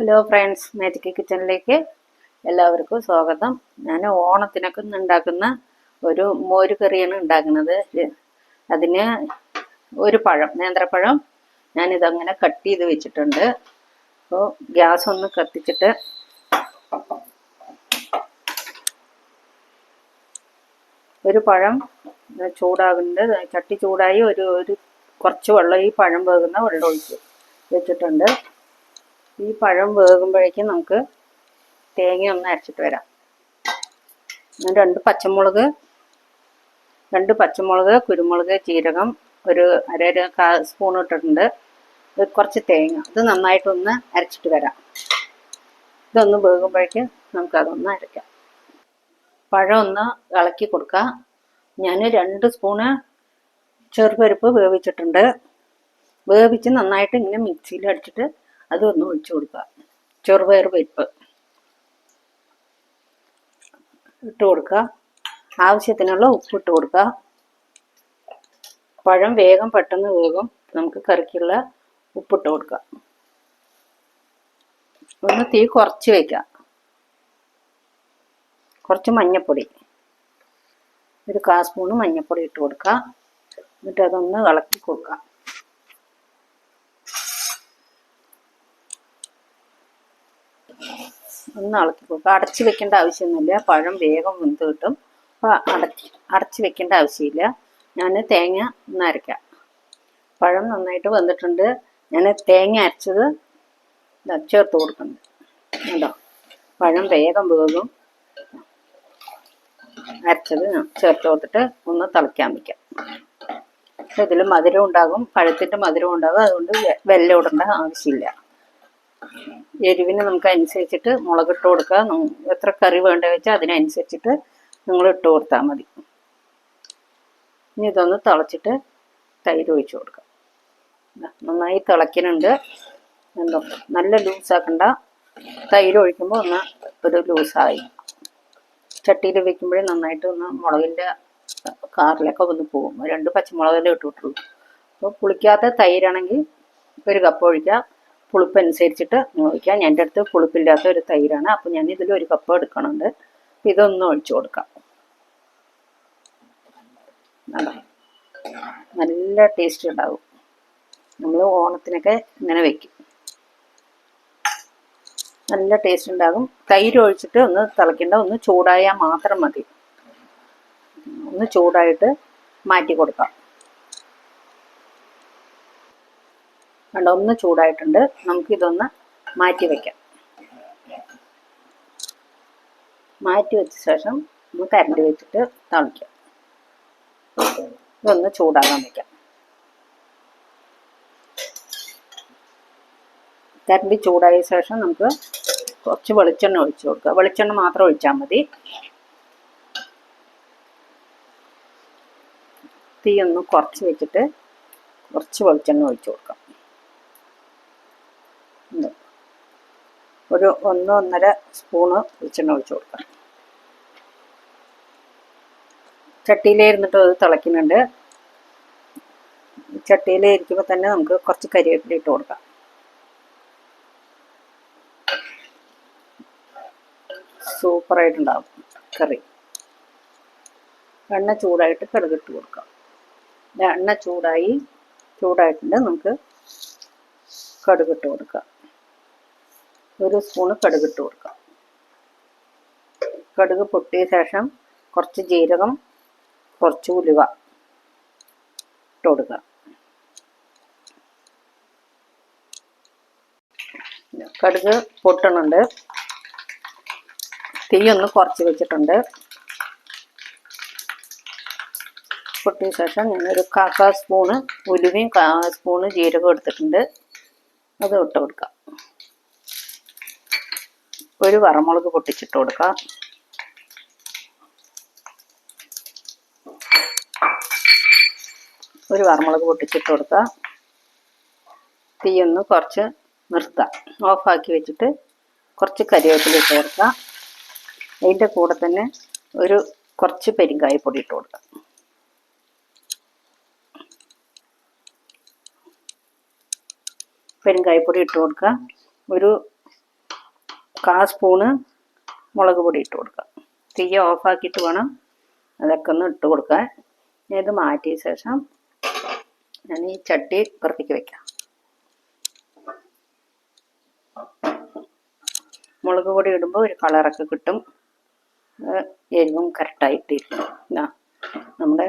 Hello friends magic കിച്ചണിലേക്ക് എല്ലാവർക്കും സ്വാഗതം. ഞാൻ ഓണത്തിനൊക്കെ ഉണ്ടാക്കുന്ന ഒരു മോര് കറിയാണ് ഉണ്ടാക്കുന്നത്. അതിന് ഒരു പഴം നേന്ത്രപ്പഴം ഞാനിതങ്ങനെ കട്ട് ചെയ്ത് വെച്ചിട്ടുണ്ട്. അപ്പോൾ ഗ്യാസ് ഒന്ന് കത്തിച്ചിട്ട് ഒരു പഴം ചൂടാകുന്നുണ്ട്. ചട്ടി ചൂടായി ഒരു ഒരു കുറച്ച് വെള്ളം ഈ പഴം വേകുന്ന വെള്ളം ഒഴിച്ച് വെച്ചിട്ടുണ്ട്. ഈ പഴം വേകുമ്പോഴേക്കും നമുക്ക് തേങ്ങ ഒന്ന് അരച്ചിട്ട് വരാം. രണ്ട് പച്ചമുളക് രണ്ട് പച്ചമുളക് കുരുമുളക് ജീരകം ഒരു അര സ്പൂൺ ഇട്ടിട്ടുണ്ട്. കുറച്ച് തേങ്ങ ഇത് നന്നായിട്ടൊന്ന് അരച്ചിട്ട് വരാം. ഇതൊന്ന് വേകുമ്പോഴേക്കും നമുക്കതൊന്ന് അരയ്ക്കാം പഴം ഒന്ന് ഇളക്കി കൊടുക്കാം. ഞാൻ രണ്ട് സ്പൂണ് ചെറുപരിപ്പ് വേവിച്ചിട്ടുണ്ട്. വേവിച്ച് നന്നായിട്ട് ഇങ്ങനെ മിക്സിയിൽ അടിച്ചിട്ട് അതൊന്ന് ഒഴിച്ചു കൊടുക്കുക. ചെറുപയർ പരിപ്പ് ഇട്ട് കൊടുക്കുക. ആവശ്യത്തിനുള്ള ഉപ്പ് ഇട്ട് കൊടുക്കുക. പഴം വേഗം പെട്ടെന്ന് വേഗം നമുക്ക് കറിക്കുള്ള ഉപ്പിട്ട് കൊടുക്കുക. ഒന്ന് തീ കുറച്ച് വയ്ക്കുക. കുറച്ച് മഞ്ഞപ്പൊടി. ഒരു കാ സ്പൂണ് മഞ്ഞൾപ്പൊടി ഇട്ട് കൊടുക്കുക. എന്നിട്ട് അതൊന്ന് ഇളക്കി കൊടുക്കുക. ഒന്ന് ഇളക്കി കൊടുക്കുക അടച്ചു വെക്കേണ്ട ആവശ്യമൊന്നുമില്ല. പഴം വേഗം വെന്ത് കിട്ടും. അപ്പോൾ അടച്ച് അടച്ച് വെക്കേണ്ട ആവശ്യമില്ല. ഞാൻ തേങ്ങ ഒന്ന് പഴം നന്നായിട്ട് വന്നിട്ടുണ്ട്. ഞാൻ തേങ്ങ അരച്ചത് ചേർത്ത് കൊടുക്കുന്നു കണ്ടോ? പഴം വേഗം വേകും. അരച്ചത് ചേർത്ത് കൊടുത്തിട്ട് ഒന്ന് തിളയ്ക്കാൻ വയ്ക്കാം ഇതിൽ മധുരം ഉണ്ടാകും. പഴത്തിന്റെ മധുരം ഉണ്ടാകും. അതുകൊണ്ട് വെല്ലം ഇടേണ്ട ആവശ്യമില്ല. എരിവിന് നമുക്ക് അനുസരിച്ചിട്ട് മുളക് ഇട്ട് കൊടുക്കുക എത്ര കറി വേണ്ട വെച്ചാൽ അതിനനുസരിച്ചിട്ട് നിങ്ങൾ ഇട്ട് കൊടുത്താൽ മതി. ഇനി ഇതൊന്ന് തിളച്ചിട്ട് തൈര് ഒഴിച്ചു കൊടുക്കുക. ദാ നന്നായി തിളയ്ക്കുന്നുണ്ട്. എന്തോ നല്ല ലൂസാക്കണ്ട തൈര് ഒഴിക്കുമ്പോൾ ഒന്ന് ഒരു ലൂസായി ചട്ടിയിൽ വെക്കുമ്പോഴേ നന്നായിട്ട് ഒന്ന് മുളകിന്റെ കാറിലൊക്കെ ഒന്ന് പോകും. രണ്ട് പച്ചമുളകല്ലേ ഇട്ടിട്ടുള്ളൂ അപ്പോൾ പുളിക്കാത്ത തൈരാണെങ്കിൽ ഒരു കപ്പ് ഒഴിക്കുക പുളിപ്പ് അനുസരിച്ചിട്ട് നിങ്ങൾ ഞാൻ എന്റെ അടുത്ത് പുളിപ്പില്ലാത്ത ഒരു തൈരാണ്. അപ്പോൾ ഞാൻ ഇതിൽ ഒരു കപ്പ് എടുക്കണുണ്ട്. അപ്പോൾ ഇതൊന്ന് ഒഴിച്ചു കൊടുക്കാം? നല്ല ടേസ്റ്റ് ഉണ്ടാവും. നമ്മൾ ഓണത്തിനൊക്കെ ഇങ്ങനെ വെക്കും. നല്ല ടേസ്റ്റ് ഉണ്ടാകും. തൈര് ഒഴിച്ചിട്ട് ഒന്ന് തിളയ്ക്കേണ്ട ഒന്ന് ചൂടായാൽ മാത്രം മതി. ഒന്ന് ചൂടായിട്ട് മാറ്റി കൊടുക്കാം. കണ്ടോ ഒന്ന് ചൂടായിട്ടുണ്ട്. നമുക്കിതൊന്ന് മാറ്റി വയ്ക്കാം മാറ്റി വെച്ച ശേഷം ഒന്ന് കരണ്ട് വെച്ചിട്ട് തളിക്കാം. ഇതൊന്ന് ചൂടാകാൻ വയ്ക്കാം കരണ്ടി ചൂടായ ശേഷം നമുക്ക് കുറച്ച് വെളിച്ചെണ്ണ ഒഴിച്ചു കൊടുക്കുക വെളിച്ചെണ്ണ മാത്രം ഒഴിച്ചാൽ മതി. തീ ഒന്ന് കുറച്ച് വെച്ചിട്ട് കുറച്ച് വെളിച്ചെണ്ണ ഒഴിച്ചു കൊടുക്കാം. ഒരു ഒന്ന് ഒന്നര സ്പൂണ് വെളിച്ചെണ്ണ ഒഴിച്ചു കൊടുക്കാം. ചട്ടിയിലായിരുന്നിട്ട് അത് തിളയ്ക്കുന്നുണ്ട്. ചട്ടിയിൽ ഇരിക്കുമ്പോൾ തന്നെ നമുക്ക് കുറച്ച് കരിവേപ്പില ഇട്ട് കൊടുക്കാം. സൂപ്പറായിട്ടുണ്ടാവും കറി. എണ്ണ ചൂടായിട്ട് കടുകിട്ട് കൊടുക്കാം. എണ്ണ ചൂടായി ചൂടായിട്ടുണ്ട്. നമുക്ക് കടുകിട്ട് കൊടുക്കാം. ഒരു സ്പൂണ് കടുക് ഇട്ട് കൊടുക്കാം. കടുക് പൊട്ടിയ ശേഷം കുറച്ച് ജീരകം കുറച്ച് ഉലുവ ഇട്ട് കൊടുക്കുക. കടുക് പൊട്ടണുണ്ട്. തീ ഒന്ന് കുറച്ച് വെച്ചിട്ടുണ്ട്. പൊട്ടിയ ശേഷം ഞാനൊരു കാക്കാ സ്പൂണ് ഉലുവയും സ്പൂണ് ജീരകം എടുത്തിട്ടുണ്ട്. അത് ഇട്ട് കൊടുക്കാം. ഒരു വറമുളക് പൊട്ടിച്ചിട്ട് കൊടുക്കാം. ഒരു വറമുളക് പൊട്ടിച്ചിട്ട് കൊടുക്കുക തീ ഒന്ന് കുറച്ച് നിർത്താം. ഓഫാക്കി വെച്ചിട്ട് കുറച്ച് കരിവേപ്പില ഇട്ട് കൊടുക്കുക അതിന്റെ കൂടെ തന്നെ ഒരു കുറച്ച് പെരിങ്കായപ്പൊടി ഇട്ട് കൊടുക്കുക പെരിങ്കായ പൊടി ഇട്ട് കൊടുക്കുക ഒരു കാ സ്പൂണ് മുളക് പൊടി ഇട്ട് കൊടുക്കുക. തീ ഓഫാക്കിയിട്ട് വേണം അതൊക്കെ ഒന്ന് ഇട്ട് കൊടുക്കാൻ. ഇത് മാറ്റിയ ശേഷം ഞാൻ ഈ ചട്ടി പുറത്തേക്ക് വെക്കാം. മുളക് പൊടി ഇടുമ്പോൾ ഒരു കളറൊക്കെ കിട്ടും. എരിവും കറക്റ്റായിട്ടിരിക്കും നമ്മുടെ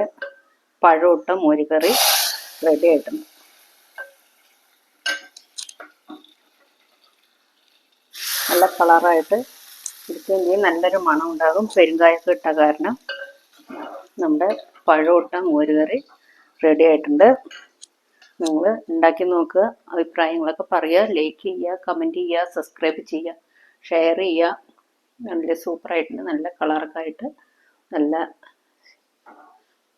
പഴമിട്ട മോരുകറി റെഡി ആയിട്ടുണ്ട്. നല്ല കളറായിട്ട് ഇരിക്കുകയും ചെയ്യും നല്ലൊരു മണം ഉണ്ടാകും പെരുങ്കായൊക്കെ ഇട്ട കാരണം നമ്മുടെ പഴമിട്ട മോരുകറി റെഡി ആയിട്ടുണ്ട്. നിങ്ങൾ ഉണ്ടാക്കി നോക്കുക അഭിപ്രായങ്ങളൊക്കെ പറയുക ലൈക്ക് ചെയ്യുക കമന്റ് ചെയ്യുക സബ്സ്ക്രൈബ് ചെയ്യുക ഷെയർ ചെയ്യുക. നല്ല സൂപ്പറായിട്ടുണ്ട് നല്ല കളറൊക്കെ ആയിട്ട് നല്ല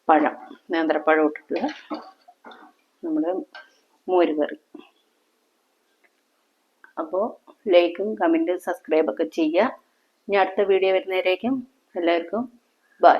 പഴം നേന്ത്രപ്പഴം ഇട്ടിട്ടുള്ള നമ്മുടെ മോര് കറി. അപ്പോൾ ലൈക്കും കമന്റും സബ്സ്ക്രൈബൊക്കെ ചെയ്യുക. ഇനി അടുത്ത വീഡിയോ വരുന്നവരേക്കും എല്ലാവർക്കും ബൈ